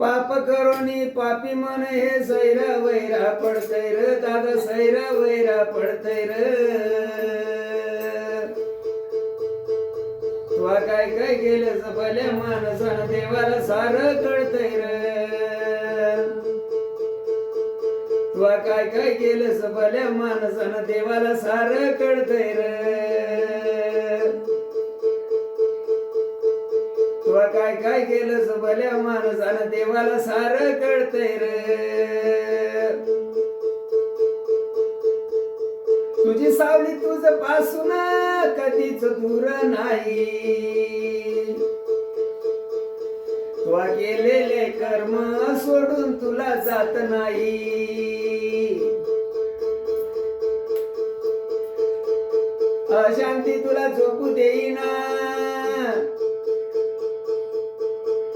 पाप करोनी पापी मन हे सैरा वैरा पडतय र दादा सैरा वैरा पडतय र. तुवा काय काय केलं भल्या माणसानं देवाला सार कळतय र. तुवा काय काय केलं भल्या माणसानं देवाला सार कळतय र. तुला काय काय केलं भल्या माणसानं देवाला सार कळतय र. तुझी सावली तुझपासून कधीच दूर नाही. तुला केलेले कर्म सोडून तुला जात नाही. अशांती तुला झोपू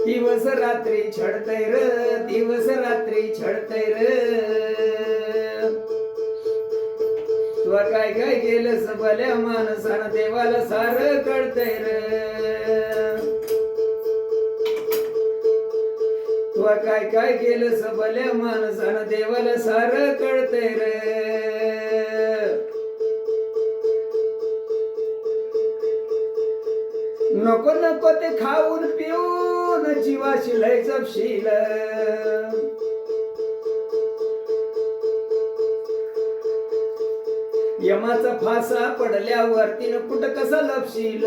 दिवस रात्री छडतय र दिवस रात्री छडतय र. तुला काय काय केलंस भल्या माणसानं देवाला सार कळतय र. तुला काय काय केलंस भल्या माणसानं देवाला सार कळतय र. नको नको ते खाऊन पिऊन जीवाशी लय जपशील यमाचा फासा पडल्यावर तिनं कुठं कसा लपशील?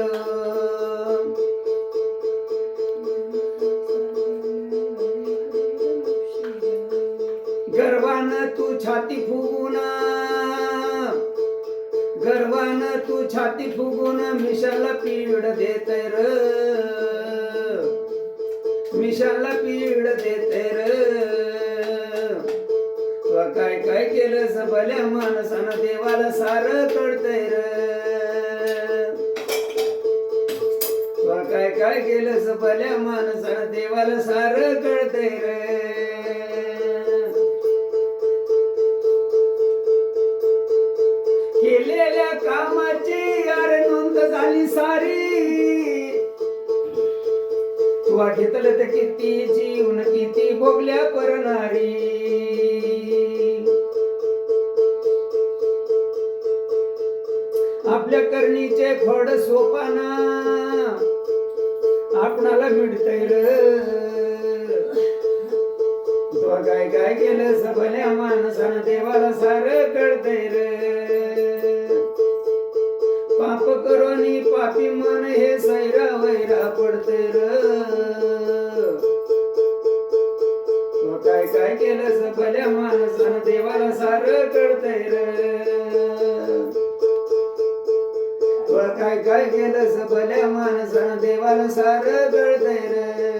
गर्वान तू छाती फुगून गर्वान तू छाती फुगून मिशाला पीड देत र. मिशाला पीड देते र. काय काय केलं भल्या माणसानं देवाला सार कळतय र. काय काय केलं भल्या माणसानं देवाला सार कळतय र. सुवा घेतलं तर किती जीवन किती भोगल्या परणारी. आपल्या करणीचे फड सोपाना आपणाला मिळतय र. काय काय केलं सबल्या माणसानं देवाला सार कळतय र. पाप करोनी पापी मन हे सैरा वैरा पडते र. काय काय केलं भल्या माणसान देवाला सार कळतय र. काय काय केलं भल्या माणसान देवाला सार कळतय र.